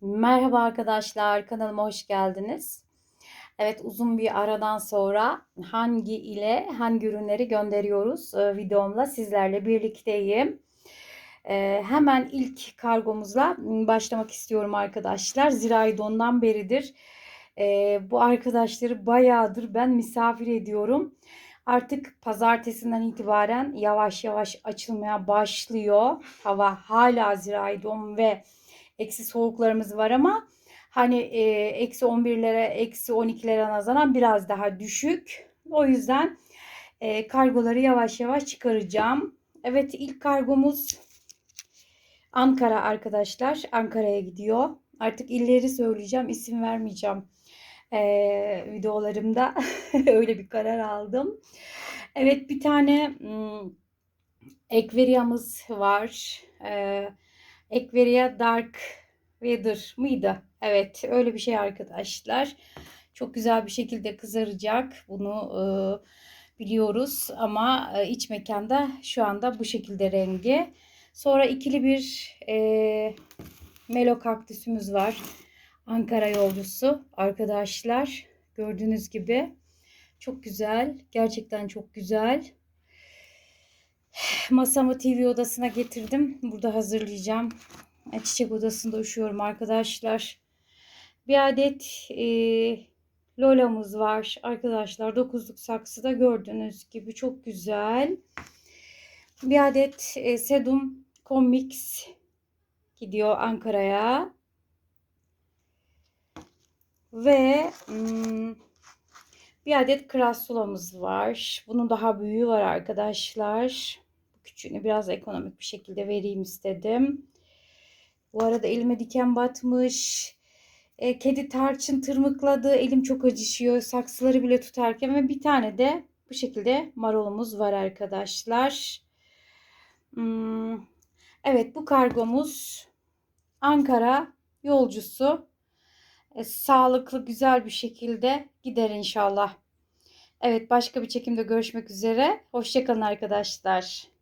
Merhaba arkadaşlar, kanalıma hoş geldiniz. Evet, uzun bir aradan sonra hangi ile hangi ürünleri gönderiyoruz e, videomla sizlerle birlikteyim. E, hemen ilk kargomuzla başlamak istiyorum arkadaşlar. Ziraydon'dan beridir e, bu arkadaşları bayağıdır ben misafir ediyorum. Artık pazartesinden itibaren yavaş yavaş açılmaya başlıyor. Hava hala Ziraydon ve eksi soğuklarımız var ama hani e, eksi 11'lere eksi 12'lere nazaran biraz daha düşük. O yüzden e, kargoları yavaş yavaş çıkaracağım. Evet ilk kargomuz Ankara arkadaşlar. Ankara'ya gidiyor. Artık illeri söyleyeceğim. isim vermeyeceğim e, videolarımda. Öyle bir karar aldım. Evet bir tane hmm, var. Ee, Ekveria Dark Weather mıydı? Evet öyle bir şey arkadaşlar. Çok güzel bir şekilde kızaracak. Bunu e, biliyoruz ama e, iç mekanda şu anda bu şekilde rengi. Sonra ikili bir e, Melo kaktüsümüz var. Ankara yolcusu arkadaşlar. Gördüğünüz gibi. Çok güzel. Gerçekten çok güzel. Masamı TV odasına getirdim. Burada hazırlayacağım. Çiçek odasında üşüyorum arkadaşlar. Bir adet e, Lola'mız var arkadaşlar. Dokuzluk saksıda gördüğünüz gibi çok güzel. Bir adet e, Sedum Comics gidiyor Ankara'ya. Ve hmm, bir adet krasulamız var. Bunun daha büyüğü var arkadaşlar. Küçüğünü biraz ekonomik bir şekilde vereyim istedim. Bu arada elime diken batmış. E, kedi tarçın tırmıkladı. Elim çok acışıyor. Saksıları bile tutarken ve bir tane de bu şekilde marolumuz var arkadaşlar. Hmm, evet bu kargomuz Ankara yolcusu e, sağlıklı güzel bir şekilde gider inşallah. Evet başka bir çekimde görüşmek üzere. Hoşçakalın arkadaşlar.